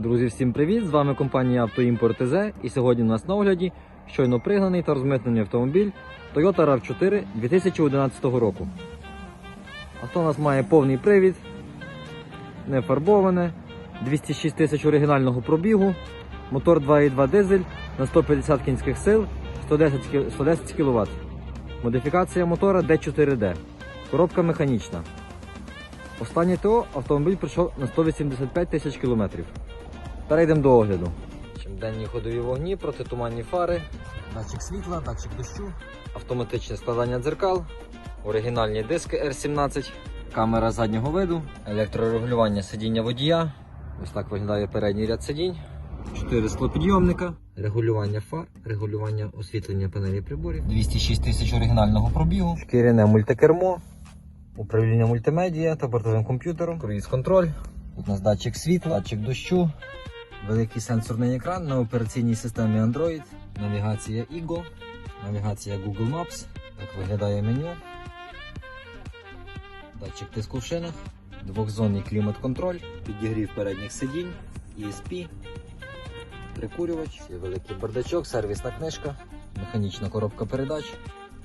Друзі, всім привіт! З вами компанія Автоімпорт ТЗ і сьогодні у нас на огляді щойно пригнаний та розмитнений автомобіль Toyota RAV4 2011 року. Авто у нас має повний привід, не фарбоване, 206 тисяч оригінального пробігу, мотор 2.2 дизель на 150 кінських сил, 110, 110 кВт. Модифікація мотора D4D. Коробка механічна. Останнє ТО автомобіль пройшов на 185 тисяч кілометрів. Перейдемо до огляду. Денні ходові вогні, протитуманні фари, датчик світла, датчик дощу, автоматичне складання дзеркал, оригінальні диски R17, камера заднього виду, електрорегулювання сидіння водія. Ось так виглядає передній ряд сидінь. 4 склопідйомника, регулювання фар, регулювання освітлення панелі приборів, 206 тисяч оригінального пробігу, шкіряне мультикермо, управління мультимедіа та бортовим комп'ютером, круїз контроль. Тут у нас датчик світла, датчик дощу, великий сенсорний екран на операційній системі Android, навігація Ego, навігація Google Maps. Так виглядає меню. Датчик тиску в шинах, двохзонний клімат-контроль, підігрів передніх сидінь, ESP, прикурювач, великий бардачок, сервісна книжка, механічна коробка передач,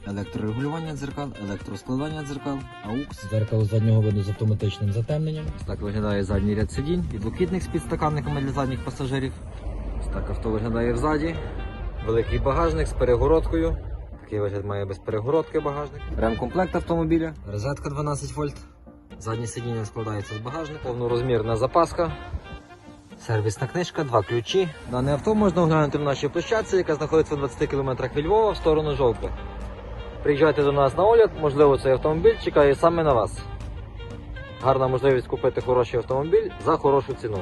електрорегулювання дзеркал, електроскладання дзеркал, AUX, дзеркало заднього виду з автоматичним затемненням. Ось так виглядає задній ряд сидінь, підлокітник з підстаканниками для задніх пасажирів. Ось так авто виглядає взаді. Великий багажник з перегородкою. Такий вигляд має без перегородки багажник. Ремкомплект автомобіля, розетка 12 вольт. Заднє сидіння складається з багажника, повнорозмірна запаска. Сервісна книжка, два ключі. Дане авто можна оглянути в нашій площадці, яка знаходиться у 20 км від Львова в сторону Жовкви. Приїжджайте до нас на огляд, можливо, цей автомобіль чекає саме на вас. Гарна можливість купити хороший автомобіль за хорошу ціну.